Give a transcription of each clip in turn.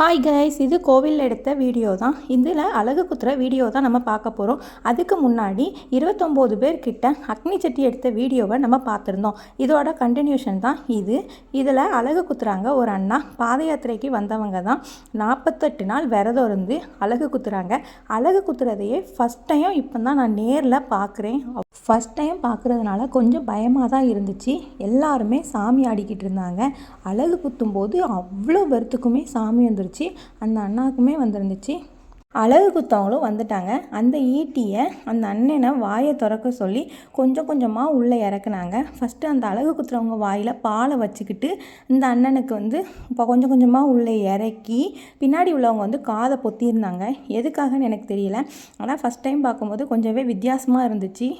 Hi guys இது கோவிலில் எடுத்த வீடியோ தான். இதில் அழகு குத்துற வீடியோ தான் நம்ம பார்க்க போகிறோம் அதுக்கு முன்னாடி இருபத்தொம்போது பேர்கிட்ட அக்னி சட்டி எடுத்த வீடியோவை நம்ம பார்த்துருந்தோம். இதோட கண்டினியூஷன் தான் இது. இதில் அழகு குத்துறாங்க ஒரு அண்ணா. பாத யாத்திரைக்கு வந்தவங்க தான் நாற்பத்தெட்டு நாள் விரதம் இருந்து அழகு குத்துறாங்க. அழகு குத்துறதையே ஃபஸ்ட் டைம் இப்போ தான் நான் நேரில் பார்க்குறேன். ஃபஸ்ட் டைம் பார்க்குறதுனால கொஞ்சம் பயமாக தான் இருந்துச்சு. எல்லாருமே சாமி ஆடிக்கிட்டு இருந்தாங்க. அழகு குத்தும்போது அவ்வளோ பேர்த்துக்குமே சாமி வந்துருச்சு. அந்த அண்ணாக்குமே வந்துருந்துச்சு. அழகு குத்தவங்களும் வந்துட்டாங்க. அந்த ஈட்டியை அந்த அண்ணனை வாயை திறக்க சொல்லி கொஞ்சம் கொஞ்சமாக உள்ளே இறக்குனாங்க. ஃபஸ்ட்டு அந்த அழகு குத்துறவங்க வாயில் பாலை வச்சுக்கிட்டு இந்த அண்ணனுக்கு வந்து இப்போ கொஞ்சம் கொஞ்சமாக உள்ளே இறக்கி பின்னாடி உள்ளவங்க வந்து காதை பொத்தியிருந்தாங்க. எதுக்காகன்னு எனக்கு தெரியல. ஆனால் ஃபஸ்ட் டைம் பார்க்கும்போது கொஞ்சமே வித்தியாசமாக இருந்துச்சு.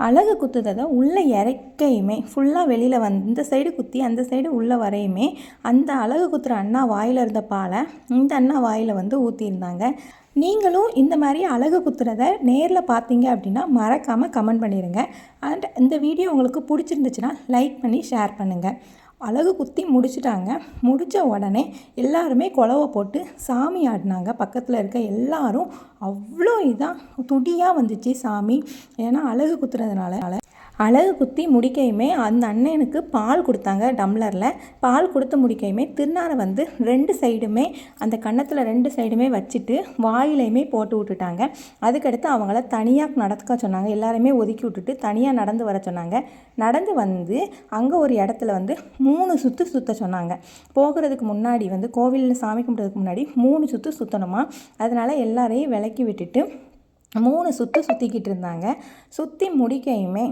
அழகு குத்துறதை உள்ளே இறக்கையுமே ஃபுல்லாக வெளியில் வந்து இந்த சைடு குத்தி அந்த சைடு உள்ளே வரையுமே அந்த அழகு குத்துற அண்ணா வாயில் இருந்த பாலை இந்த அண்ணா வாயில் வந்து ஊற்றியிருந்தாங்க நீங்களும் இந்த மாதிரி அழகு குத்துறதை நேரில் பார்த்தீங்க அப்படின்னா மறக்காமல் கமெண்ட் பண்ணிடுங்க அண்ட் இந்த வீடியோ உங்களுக்கு பிடிச்சிருந்துச்சுன்னா லைக் பண்ணி ஷேர் பண்ணுங்கள் அழகு குத்தி முடிச்சிட்டாங்க. முடித்த உடனே எல்லாருமே குலவை போட்டு சாமி ஆடினாங்க பக்கத்தில் இருக்க எல்லாரும் அவ்வளோ இதாக துடியாக வந்துச்சு சாமி. ஏன்னா அழகு குத்துறதுனால. அழகு குத்தி முடிக்கையுமே அந்த அண்ணனுக்கு பால் கொடுத்தாங்க டம்ளரில். பால் கொடுத்து முடிக்கையுமே திருநாரை வந்து ரெண்டு சைடுமே அந்த கன்னத்தில் ரெண்டு சைடுமே வச்சுட்டு வாயிலையுமே போட்டு விட்டுட்டாங்க. அதுக்கடுத்து அவங்கள தனியாக நடக்க சொன்னாங்க. எல்லாருமே ஒதுக்கி விட்டுட்டு தனியாக நடந்து வர சொன்னாங்க. நடந்து வந்து அங்கே ஒரு இடத்துல வந்து மூணு சுற்று சுற்ற சொன்னாங்க. போகிறதுக்கு முன்னாடி வந்து கோவிலில் சாமி கும்பிட்றதுக்கு முன்னாடி மூணு சுற்று சுற்றணுமா அதனால் எல்லாரையும் விலக்கி விட்டுட்டு மூணு சுற்று சுற்றிக்கிட்டு இருந்தாங்க. சுற்றி முடிக்கையுமே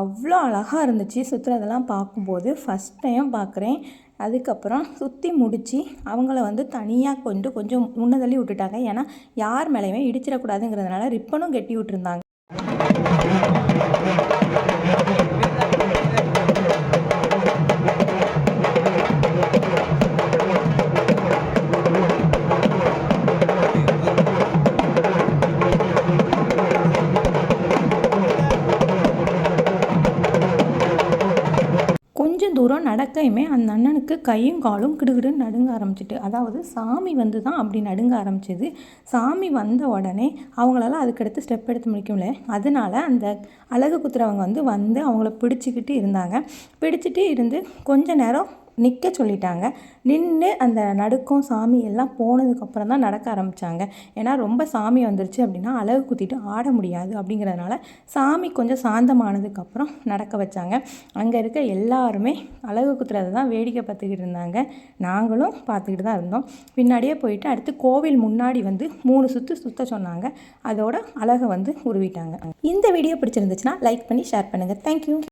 அவ்வளோ அழகாக இருந்துச்சு சுற்றுறதெல்லாம் பார்க்கும்போது. ஃபஸ்ட் டைம் பார்க்குறேன் அதுக்கப்புறம் சுற்றி முடித்து அவங்கள வந்து தனியாக கொண்டு கொஞ்சம் முன்னதள்ளி விட்டுட்டாங்க. ஏன்னா யார் மேலேயுமே இடிச்சிடக்கூடாதுங்கிறதுனால ரிப்பனும் கட்டி விட்டுருந்தாங்க. தூரம் நடக்கையுமே அந்த அண்ணனுக்கு கையும் காலும் கிடுகிடுன்னு நடுங்க ஆரம்பிச்சிட்டு அதாவது சாமி வந்து தான் அப்படி நடுங்க ஆரம்பிச்சது. சாமி வந்த உடனே அவங்களால அதுக்கடுத்து ஸ்டெப் எடுத்து முடிக்க முடியல. அதனால அந்த அழகு குத்துறவங்க வந்து வந்து அவங்கள பிடிச்சிக்கிட்டு இருந்தாங்க. பிடிச்சிட்டு இருந்து கொஞ்ச நேரம் நிற்க சொல்லிட்டாங்க. நின்று அந்த நடுக்கம் சாமி எல்லாம் போனதுக்கப்புறம் தான் நடக்க ஆரம்பித்தாங்க ஏன்னா ரொம்ப சாமி வந்துருச்சு அப்படின்னா அழகு குத்திட்டு ஆட முடியாது அப்படிங்கிறதுனால சாமி கொஞ்சம் சாந்தமானதுக்கப்புறம் நடக்க வச்சாங்க. அங்கே இருக்க எல்லாருமே அழகு குத்துறதை தான் வேடிக்கை பார்த்துக்கிட்டு இருந்தாங்க. நாங்களும் பார்த்துக்கிட்டு தான் இருந்தோம். பின்னாடியே போயிட்டு அடுத்து கோவில் முன்னாடி வந்து மூணு சுற்று சுற்ற சொன்னாங்க. அதோட அழகை வந்து உருவிட்டாங்க. இந்த வீடியோ பிடிச்சிருந்துச்சுன்னா லைக் பண்ணி ஷேர் பண்ணுங்கள் தேங்க்யூ